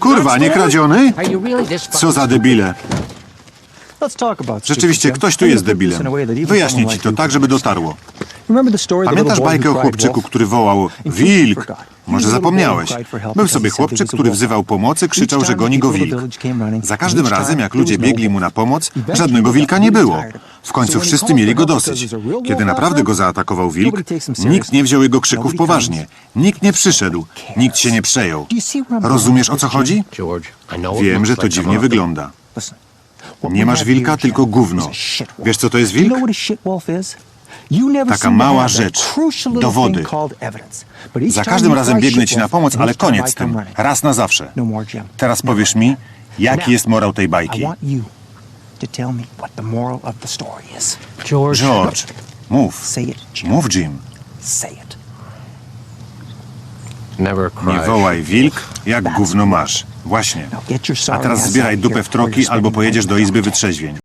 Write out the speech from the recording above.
Kurwa, nie kradziony? Co za debile. Rzeczywiście, ktoś tu jest debilem. Wyjaśnię ci to tak, żeby dotarło. Pamiętasz bajkę o chłopczyku, który wołał Wilk? Może zapomniałeś. Był sobie chłopczyk, który wzywał pomocy, krzyczał, że goni go wilk. Za każdym razem, jak ludzie biegli mu na pomoc, żadnego wilka nie było. W końcu wszyscy mieli go dosyć. Kiedy naprawdę go zaatakował wilk, nikt nie wziął jego krzyków poważnie. Nikt nie przyszedł. Nikt się nie przejął. Rozumiesz, o co chodzi? Wiem, że to dziwnie wygląda. Nie masz wilka, tylko gówno. Wiesz, co to jest wilk? Taka mała rzecz. Dowody. Za każdym razem biegnę ci na pomoc, ale koniec z tym. Raz na zawsze. Teraz powiesz mi, jaki jest morał tej bajki. George, mów. Mów, Jim. Nie wołaj wilk, jak gówno masz. Właśnie. A teraz zbieraj dupę w troki albo pojedziesz do izby wytrzeźwień.